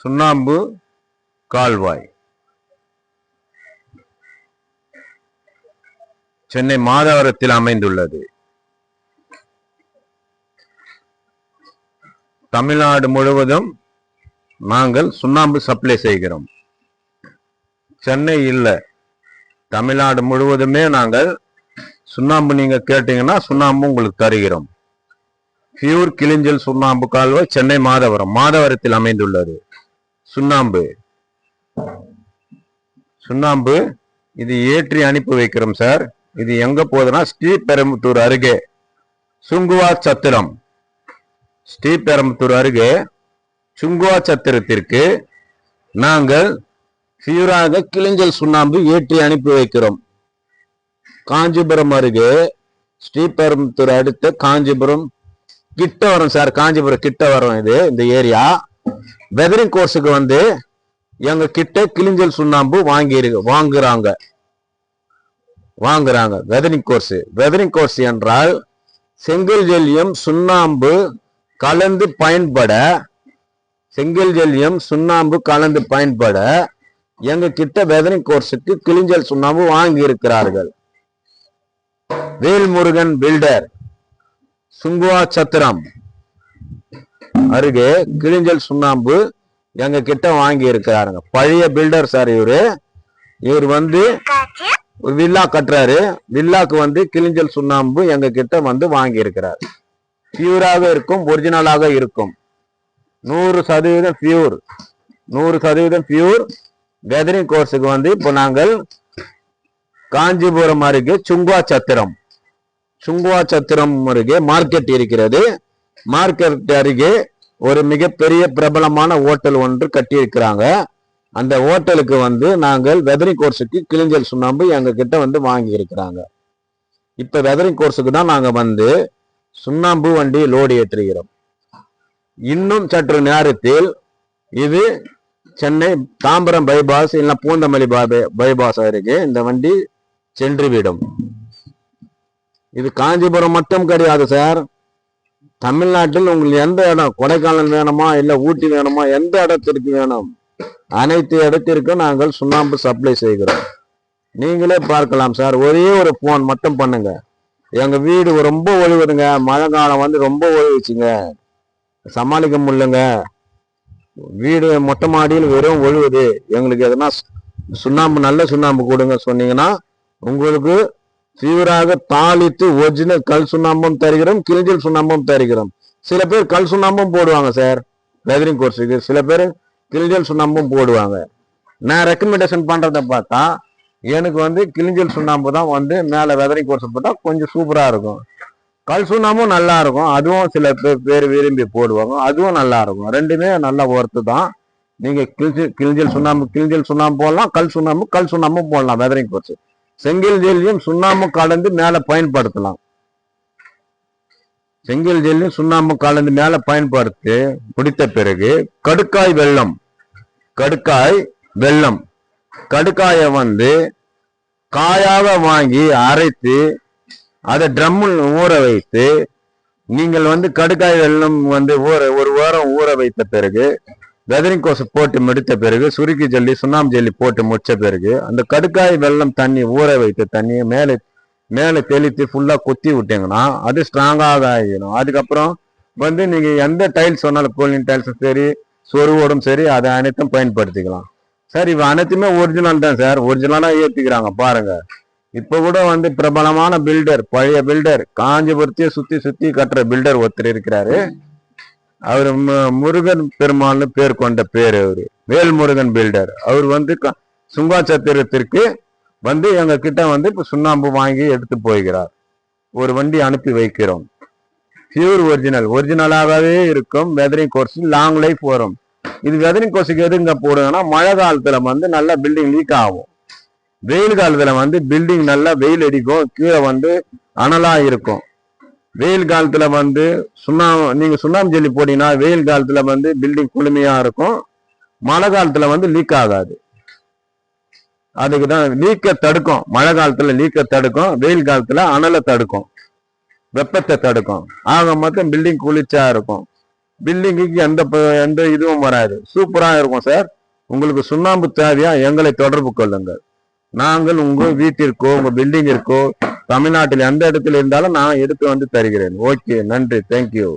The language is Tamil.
சுண்ணாம்பு கால்வாய். சென்னை மாதவரத்தில் அமைந்துள்ளது. தமிழ்நாடு முழுவதும் நாங்கள் சுண்ணாம்பு சப்ளை செய்கிறோம். சென்னை இல்லை. தமிழ்நாடு முழுவதுமே நாங்கள் சுண்ணாம்பு நீங்க கேட்டீங்கன்னா சுண்ணாம்பு உங்களுக்கு தருகிறோம். பியூர் கிளிஞ்சல் சுண்ணாம்பு கால்வாய் சென்னை மாதவரம் மாதவரத்தில் அமைந்துள்ளது. சுண்ணாம்பு. சுண்ணாம்பு இது ஏற்றி அனுப்பி வைக்கிறோம் சார். இது எங்க போகுதுன்னா ஸ்ரீபெரும்புத்தூர் அருகே. சுங்குவா சத்திரம். ஸ்ரீபெரும்புத்தூர் அருகே சுங்குவா சத்திரத்திற்கு நாங்கள் சீராக கிளிஞ்சல் சுண்ணாம்பு ஏற்றி அனுப்பி வைக்கிறோம். காஞ்சிபுரம் அருகே ஸ்ரீபெரும்புத்தூர் அடுத்த காஞ்சிபுரம் கிட்ட வரும் சார். காஞ்சிபுரம் கிட்ட வரும் இது இந்த ஏரியா. வெதரிங் கோர்ஸுக்கு வந்து எங்க கிட்ட கிளிஞ்சல் சுண்ணாம்பு வாங்கி வாங்குறாங்க. வாங்குறாங்க. வெதரிங் கோர்ஸ் வெதரிங் கோர்ஸ் என்றால் செங்கல் ஜெல்லியம் சுண்ணாம்பு கலந்து பயன்பட செங்கல் ஜெல்லியம் சுண்ணாம்பு கலந்து பயன்பட எங்க கிட்ட வெதரிங் கோர்ஸுக்கு கிளிஞ்சல் சுண்ணாம்பு வாங்கி இருக்கிறார்கள். Velmurugan builder Sunguvarchatram. அருகே கிளிஞ்சல் சுண்ணாம்பு எங்க கிட்ட வாங்கி இருக்கிறாருங்க பழைய பில்டர் சார் இவரு. இவர் வந்து ஒரு வில்லா கட்டுறாரு. வில்லாக்கு வந்து கிளிஞ்சல் சுண்ணாம்பு எங்க கிட்ட வந்து வாங்கி இருக்கிறார் பியூராக இருக்கும் ஒரிஜினலாக இருக்கும். நூறு சதவீதம் பியூர் நூறு சதவீதம் பியூர் வெதரிங் கோர்ஸுக்கு வந்து இப்போ நாங்கள் காஞ்சிபுரம் அருகே சுங்குவா சத்திரம் சுங்குவா சத்திரம் அருகே மார்க்கெட் இருக்கிறது. மார்க்கெட் அருகே ஒரு மிகப்பெரிய பிரபலமான ஹோட்டல் ஒன்று கட்டியிருக்கிறாங்க. அந்த ஹோட்டலுக்கு வந்து நாங்கள் வெதரிங் கோர்ஸுக்கு கிளிஞ்சல் சுண்ணாம்பு எங்ககிட்ட வந்து வாங்கியிருக்கிறாங்க. இப்போ வெதரிங் கோர்ஸுக்கு தான் நாங்கள் வந்து சுண்ணாம்பு வண்டி லோடு ஏற்றுகிறோம். இன்னும் சற்று நேரத்தில் இது சென்னை தாம்பரம் பைபாஸ் இல்லை பூந்தமல்லி பாபே- பைபாஸ் அருகே இந்த வண்டி சென்றுவிடும். இது காஞ்சிபுரம் மட்டும் கிடையாது சார். தமிழ்நாட்டில் உங்களுக்கு எந்த இடம்? கொடைக்கானல் வேணுமா? இல்லை ஊட்டி வேணுமா? எந்த இடத்திற்கு வேணும்? அனைத்து இடத்திற்கும் நாங்கள் சுண்ணாம்பு சப்ளை செய்கிறோம். நீங்களே பார்க்கலாம் சார். ஒரே ஒரு ஃபோன் மட்டும் பண்ணுங்க. எங்கள் வீடு ரொம்ப ஒழுகுதுங்க. மழை காலம் வந்து ரொம்ப ஒழுகுச்சுங்க. சமாளிக்க முடியலங்க. வீடு மொட்டை மாடியில் வெறும் ஒழுகுது. எங்களுக்கு எதனா சுண்ணாம்பு நல்ல சுண்ணாம்பு கொடுங்க சொன்னீங்கன்னா உங்களுக்கு தீவிராக தாளித்து ஒரிஜினல் கல் சுண்ணாம்பும் தருகிறோம் கிழிஞ்சல் சுண்ணாம்பும் தருகிறோம். சில பேர் கல் சுண்ணாம்பும் போடுவாங்க சார் வெதரிங் கோர்ஸுக்கு சில பேர் கிழிஞ்சல் சுண்ணாம்பும் போடுவாங்க. நான் ரெக்கமெண்டேஷன் பண்ணுறத பார்த்தா எனக்கு வந்து கிழிஞ்சல் சுண்ணாம்பு தான் வந்து மேலே வெதரிங் கோர்ஸ் போட்டால் கொஞ்சம் சூப்பராக இருக்கும். கல் சுண்ணாம்பும் நல்லா இருக்கும். அதுவும் சில பேர் பேர் விரும்பி போடுவாங்க. அதுவும் நல்லா இருக்கும். ரெண்டுமே நல்ல ஒர்த்து தான். நீங்கள் கிழிஞ்சல் கிழிஞ்சல் சுண்ணாம்பு கிழிஞ்சல் சுண்ணாம்பு போடலாம் கல் சுண்ணாம்பு கல் சுண்ணாம்பும் போடலாம் வெதரிங் கோர்ஸ் செங்கல் ஜெல்லையும் சுண்ணாம்பு கலந்து மேல பயன்படுத்தலாம். செங்கல் ஜெல்லையும் சுண்ணாம்பு கலந்து மேல பயன்படுத்தி முடித்த பிறகு கடுக்காய் வெல்லம் கடுக்காய் வெல்லம். கடுக்காயை வந்து காயாக வாங்கி அரைத்து அதை ட்ரம்மில் ஊற வைத்து நீங்கள் வந்து கடுக்காய் வெல்லம் வந்து ஊற ஒரு வாரம் ஊற வைத்த பிறகு வெதரிங் கோசு போட்டு முடித்த பிறகு சுருக்கி ஜல்லி சுண்ணாம்பு ஜல்லி போட்டு முடிச்ச பிறகு அந்த கடுக்காய் வெல்லம் தண்ணி ஊற வைத்த தண்ணியை மேலே மேலே தெளித்து ஃபுல்லாக குத்தி விட்டீங்கன்னா அது ஸ்ட்ராங்காக ஆகிடும். அதுக்கப்புறம் வந்து நீங்கள் எந்த டைல்ஸ் சொன்னாலும் கோலிங் டைல்ஸும் சரி சொருவோடும் சரி அதை அனைத்தும் பயன்படுத்திக்கலாம். சார் இவ அனைத்துமே ஒரிஜினல் தான் சார். ஒரிஜினலாக ஏற்றிக்கிறாங்க பாருங்கள் இப்போ கூட வந்து பிரபலமான பில்டர் பழைய பில்டர் காஞ்சிபுரத்தையே சுற்றி சுற்றி கட்டுற பில்டர் ஒருத்தர் இருக்கிறாரு. அவர் முருகன் பெருமாள்னு பேர் கொண்ட பேர் அவர். வேல்முருகன் பில்டர் அவர் வந்து க- சுங்காச்சத்திரத்திற்கு வந்து எங்க கிட்ட வந்து இப்போ சுண்ணாம்பு வாங்கி எடுத்து போய்கிறார் ஒரு வண்டி அனுப்பி வைக்கிறோம். பியூர் ஒரிஜினல் ஒரிஜினலாகவே இருக்கும். வெதரிங் கோர்ஸ் லாங் லைஃப் வரும். இது வெதரிங் கோர்ஸுக்கு எதுங்க போடுங்கன்னா மழை காலத்துல வந்து நல்லா பில்டிங் லீக் ஆகும். வெயில் காலத்துல வந்து பில்டிங் நல்லா வெயில் அடிக்கும். கீழே வந்து அனலா இருக்கும். வெயில் காலத்துல வந்து சுண்ணாம்பு நீங்க சுண்ணாம்பு ஜெல்லி போட்டீங்கன்னா வெயில் காலத்துல வந்து பில்டிங் குளுமையா இருக்கும். மழை காலத்துல வந்து லீக் ஆகாது. அதுக்கு தான் லீக்கை தடுக்கும். மழை காலத்துல லீக்கை தடுக்கும். வெயில் காலத்துல அனலை தடுக்கும். வெப்பத்தை தடுக்கும். ஆக மொத்தம் பில்டிங் குளிர்ச்சியா இருக்கும். பில்டிங்குக்கு எந்த எந்த இதுவும் வராது. சூப்பரா இருக்கும் சார் உங்களுக்கு சுண்ணாம்பு தேவையா எங்களை தொடர்பு கொள்ளுங்கள். நாங்கள் உங்க வீட்டிற்கோ உங்க பில்டிங்கிற்கோ தமிழ்நாட்டில் எந்த இடத்துல இருந்தாலும் நான் எடுத்து வந்து தருகிறேன். ஓகே நன்றி. தேங்க்யூ